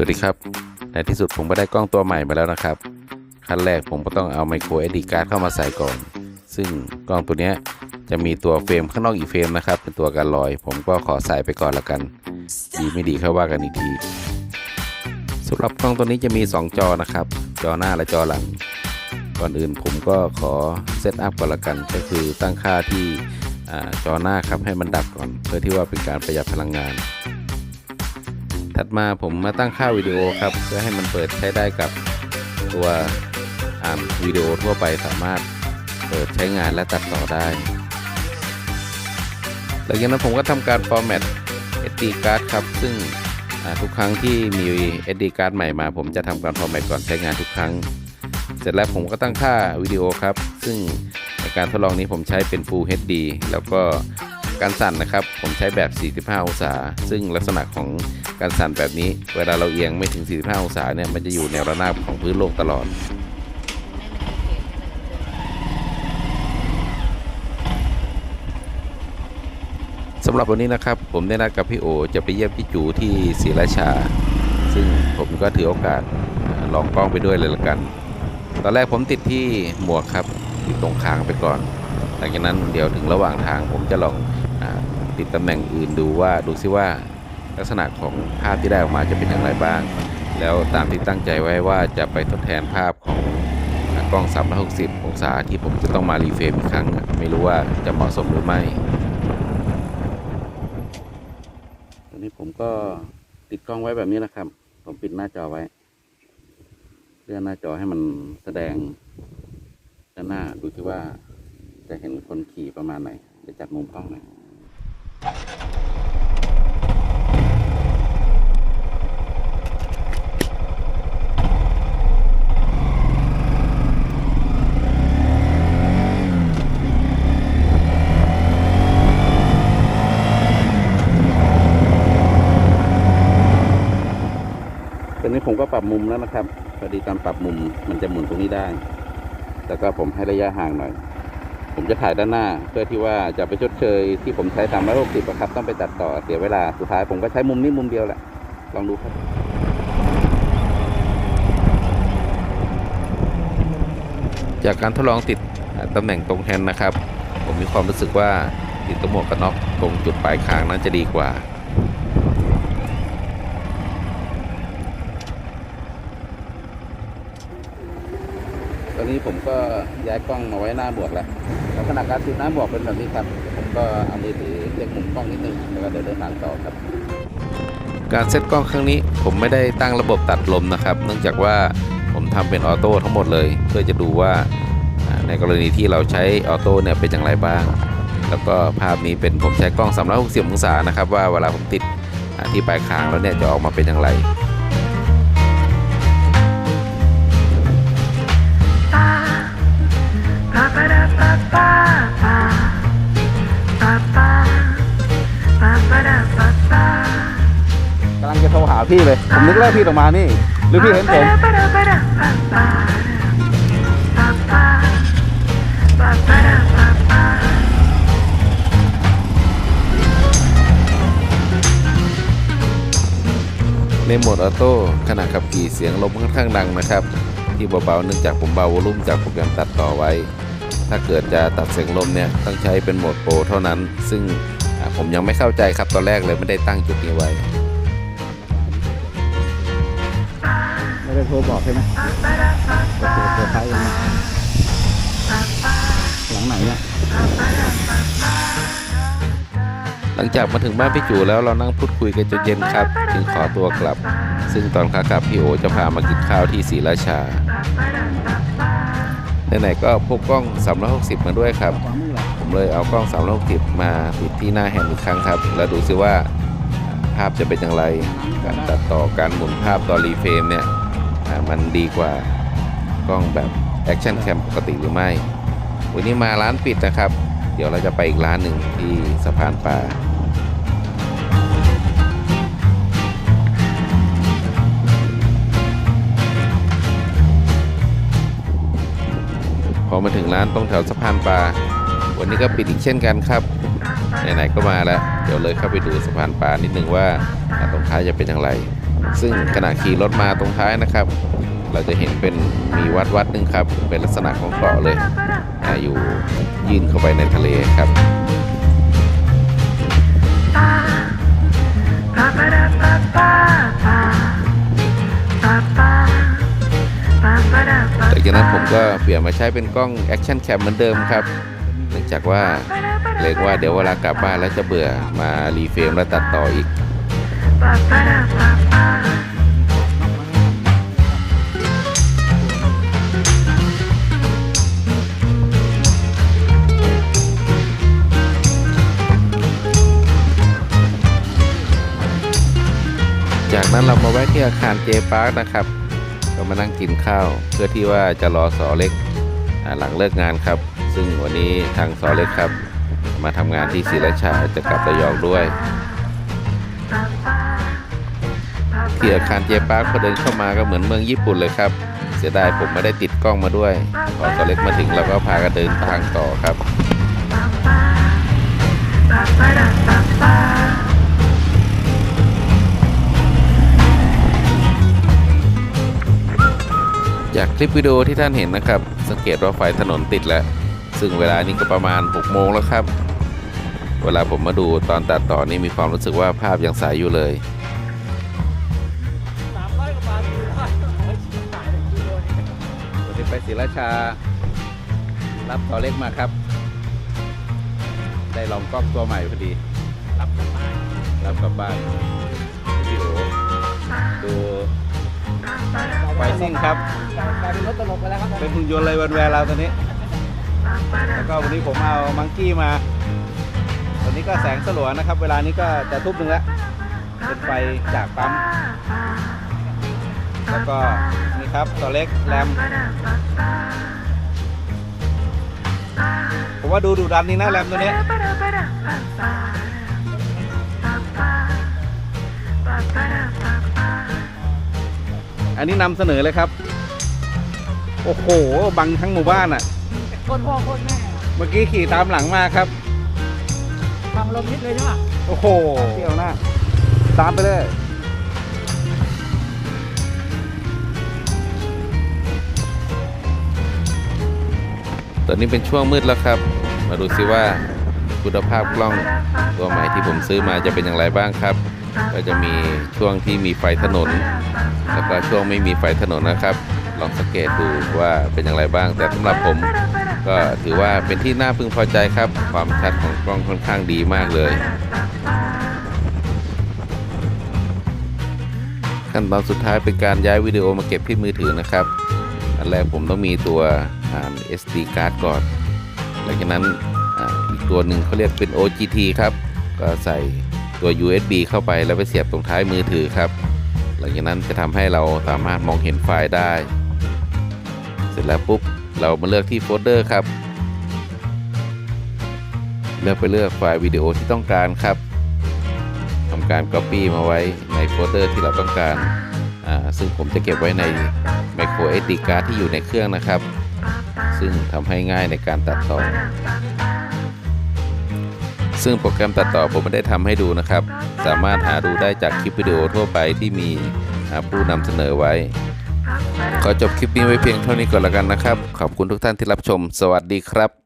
สวัสดีครับ ในที่สุดผมก็ได้กล้องตัวใหม่มาแล้วนะครับ ขั้นแรกผมก็ต้องเอาไมโคร SD card เข้ามาใส่ก่อน ซึ่งกล้องตัวนี้จะมีตัวเฟรมข้างนอกอีกเฟรมนะครับ เป็นตัวกันลอย ผมก็ขอใส่ไปก่อนละกัน ดีไม่ดีค่อยว่ากันอีกทีสำหรับกล้องตัวนี้จะมี 2 จอนะครับ จอหน้าและจอหลัง ก่อนอื่นผมก็ขอเซตอัพก่อนละกัน ก็คือตั้งค่าที่อจอหน้าครับให้มันดับก่อน เพื่อที่ว่าเป็นการประหยัดพลังงาน ถัดมาผมมาตั้งค่าวิดีโอครับ เพื่อให้มันเปิดใช้ได้กับตัวอ่านวิดีโอทั่วไปสามารถเปิดใช้งานและตัดต่อได้ หลังจากนั้นผมก็ทำการ format SD card ครับ ซึ่งทุกครั้งที่มี SD card ใหม่มา ผมจะทำการ format ก่อนใช้งานทุกครั้ง เสร็จแล้วผมก็ตั้งค่าวิดีโอครับ ซึ่งในการทดลองนี้ผมใช้เป็น Full HD แล้วก็ การสั่นนะครับ ผมใช้แบบ 45 องศา ซึ่งลักษณะของการสั่นแบบนี้ เวลาเราเอียงไม่ถึง 45 องศาเนี่ยมันจะอยู่แนวระนาบของพื้นโลกตลอดสำหรับวันนี้นะครับ ผมได้นัดกับพี่โอจะไปเยี่ยมพี่จูที่ศรีราชา ซึ่งผมก็ถือโอกาสลองกล้องไปด้วยเลยละกัน ตอนแรกผมติดที่หมวกครับติดตรงคางไปก่อน หลังจากนั้นเดี๋ยวถึงระหว่างทางผมจะลอง ติดตำแหน่งอื่นดูว่าดูซิว่าลักษณะของภาพที่ได้ออกมาจะเป็นอย่างไรบ้าง แล้วตามที่ตั้งใจไว้ว่าจะไปทดแทนภาพของอ่ากล้อง 360 องศาที่ผมจะต้องมารีเฟรมอีกครั้ง ไม่รู้ว่าจะเหมาะสมหรือไม่ตอนนี้ผมก็ติดกล้องไว้แบบนี้นะครับ ผมปิดหน้าจอไว้เลื่อนหน้าจอให้มันแสดงด้านหน้าดูที่ว่าจะเห็นคนขี่ประมาณไหนจะจัดมุมกล้องหน่อย อนนี้ผมก็ปรับมุมแล้วนะครับพอดีตอนปรับมุมมันจะหมุนตรงนี้ได้แล้วก็ผมให้ระยะห่างหน่อย ผมจะถ่ายด้านหน้า เพื่อที่ว่าจะไปชดเชยที่ผมใช้360อะครับ ต้องไปตัดต่อเสียเวลา สุดท้ายผมก็ใช้มุมนี้มุมเดียวแหละ ลองดูครับจากการทดลองติดตำแหน่งตรงแฮนด์นะครับ ผมมีความรู้สึกว่าติดตัวหมวกกันน็อกตรงจุดปลายคางนั้นจะดีกว่า ตอนนี้ผมก็ย้ายกล้องมาไว้หน้าหมวกแล้วลักษณะการติดหน้าหมวกเป็นแบบนี้ครับ ผมก็เอามือถือเล็กมุมกล้องนิดนึงแล้วก็เดินเดินทางต่อครับ การเซตกล้องครั้งนี้ผมไม่ได้ตั้งระบบตัดลมนะครับ เนื่องจากว่าผมทำเป็นออโต้ทั้งหมดเลย เพื่อจะดูว่าในกรณีที่เราใช้ออโต้เนี่ยเป็นอย่างไรบ้าง แล้วก็ภาพนี้เป็นผมใช้กล้อง360องศานะครับว่าเวลาผมติดที่ปลายคางแล้วเนี่ยจะออกมาเป็นอย่างไร พี่เลย ผมนึกแล้วพี่ออกมานี่ หรือพี่เห็นผมในโหมดออโต้ขณะขับขี่เสียงลมค่อนข้างดังนะครับ ที่เบาๆเนื่องจากผมเบาวอลุ่มจากโปรแกรมตัดต่อไว้ ถ้าเกิดจะตัดเสียงลมเนี่ยต้องใช้เป็นโหมดโปรเท่านั้น ซึ่งผมยังไม่เข้าใจครับตอนแรกเลยไม่ได้ตั้งจุดนี้ไว้ ไม่ได้โทรบอกใช่ไหมโอเคเซอร์ไพรส์เลยนะหลังไหนเนี่ยหลังจากมาถึงบ้านพี่จูแล้วเรานั่งพูดคุยกันจนเย็นครับ จึงขอตัวกลับ ซึ่งตอนขากลับพี่โอจะพามากินข้าวที่ศรีราชาไหนๆก็พกกล้อง 360 มาด้วยครับขวามือเหรอผมเลยเอากล้อง 360 มาติดที่หน้าแฮนด์อีกครั้งครับ แล้วดูซิว่าภาพจะเป็นอย่างไร การตัดต่อการหมุนภาพตอนรีเฟรมเนี่ย มันดีกว่ากล้องแบบแอคชั่นแคมปกติหรือไม่ วันนี้มาร้านปิดนะครับ เดี๋ยวเราจะไปอีกร้านหนึ่งที่สะพานปลาพอมาถึงร้านตรงแถวสะพานปลา วันนี้ก็ปิดอีกเช่นกันครับ ไหนๆก็มาแล้ว เดี๋ยวเลยเข้าไปดูสะพานปลานิดนึงว่าอ่าตรงท้ายจะเป็นอย่างไร ซึ่งขณะขี่รถมาตรงท้ายนะครับ เราจะเห็นเป็นมีวัดวัดหนึ่งครับ เป็นลักษณะของเกาะเลยออยู่ยื่นเข้าไปในทะเลครับหลังจากนั้นผมก็เปลี่ยนมาใช้เป็นกล้องแอคชั่นแคมเหมือนเดิมครับ เนื่องจากว่าเกรงว่าเดี๋ยวเวลากลับบ้านแล้วจะเบื่อมารีเฟรมและตัดต่ออีก จากนั้นเรามาแวะที่อาคารเจพาร์คนะครับ ก็มานั่งกินข้าวเพื่อที่ว่าจะรอสอเล็กหลังเลิกงานครับ ซึ่งวันนี้ทางสอเล็กครับ มาทำงานที่ศรีราชาจะกลับระยองด้วย ที่อาคารเจพาร์คพอเดินเข้ามาก็เหมือนเมืองญี่ปุ่นเลยครับ เสียดายผมไม่ได้ติดกล้องมาด้วย พอสอเล็กมาถึงเราก็พากันเดินทางต่อครับจากคลิปวิดีโอที่ท่านเห็นนะครับ สังเกตว่าไฟถนนติดแล้ว ซึ่งเวลานี้ก็ประมาณ 6 โมงแล้วครับ เวลาผมมาดูตอนตัดต่อนี่มีความรู้สึกว่าภาพยังใสอยู่เลย ไปศรีราชา รับต่อเล็กมาครับ ได้ลองกล้องตัวใหม่พอดี รับกลับบ้านรับกลับบ้านพี่โอดูไฟซิ่งครับกลายเป็นรถตลกไปแล้วครับเป็นหุ่นยนต์เลยวันแวร์เราตัวนี้ แล้วก็วันนี้ผมเอามังกี้มาวันนี้ก็แสงสลัวนะครับ เวลานี้ก็จะทุบหนึ่งแล้วเป็นไฟจากปั๊ม แล้วก็ ครับตัวเล็กแรมผมว่าดูดูดันนี่นะแรมตัวนี้อันนี้นำเสนอเลยครับ โอ้โห บังทั้งหมู่บ้านอะคนพ่อคนแม่ เมื่อกี้ขี่ตามหลังมาครับฟังลมนิดเลยใช่ปะโอ้โหเที่ยวหน้าตามไปเลย ตอนนี้เป็นช่วงมืดแล้วครับ มาดูซิว่าคุณภาพกล้องตัวใหม่ที่ผมซื้อมาจะเป็นอย่างไรบ้างครับ ก็จะมีช่วงที่มีไฟถนน แล้วก็ช่วงไม่มีไฟถนนนะครับ ลองสังเกตดูว่าเป็นอย่างไรบ้าง แต่สำหรับผมก็ถือว่าเป็นที่น่าพึงพอใจครับ ความชัดของกล้องค่อนข้างดีมากเลย ขั้นตอนสุดท้ายเป็นการย้ายวิดีโอมาเก็บที่มือถือนะครับ อันแรกผมต้องมีตัว SD card ก่อน หลังจากนั้นอีกตัวหนึ่งเขาเรียกเป็น OGT ครับ ก็ใส่ตัว USB เข้าไปแล้วไปเสียบตรงท้ายมือถือครับ หลังจากนั้นจะทำให้เราสามารถมองเห็นไฟล์ได้ เสร็จแล้วปุ๊บเรามาเลือกที่โฟลเดอร์ครับ เลือกไปเลือกไฟล์วิดีโอที่ต้องการครับทำการ Copy มาไว้ในโฟลเดอร์ที่เราต้องการอ่าซึ่งผมจะเก็บไว้ใน micro SD card ที่อยู่ในเครื่องนะครับ ซึ่งทำให้ง่ายในการตัดต่อ ซึ่งโปรแกรมตัดต่อผมไม่ได้ทำให้ดูนะครับ สามารถหาดูได้จากคลิปวิดีโอทั่วไปที่มีผู้นำเสนอไว้ ขอจบคลิปนี้ไว้เพียงเท่านี้ก่อนละกันนะครับ ขอบคุณทุกท่านที่รับชม สวัสดีครับ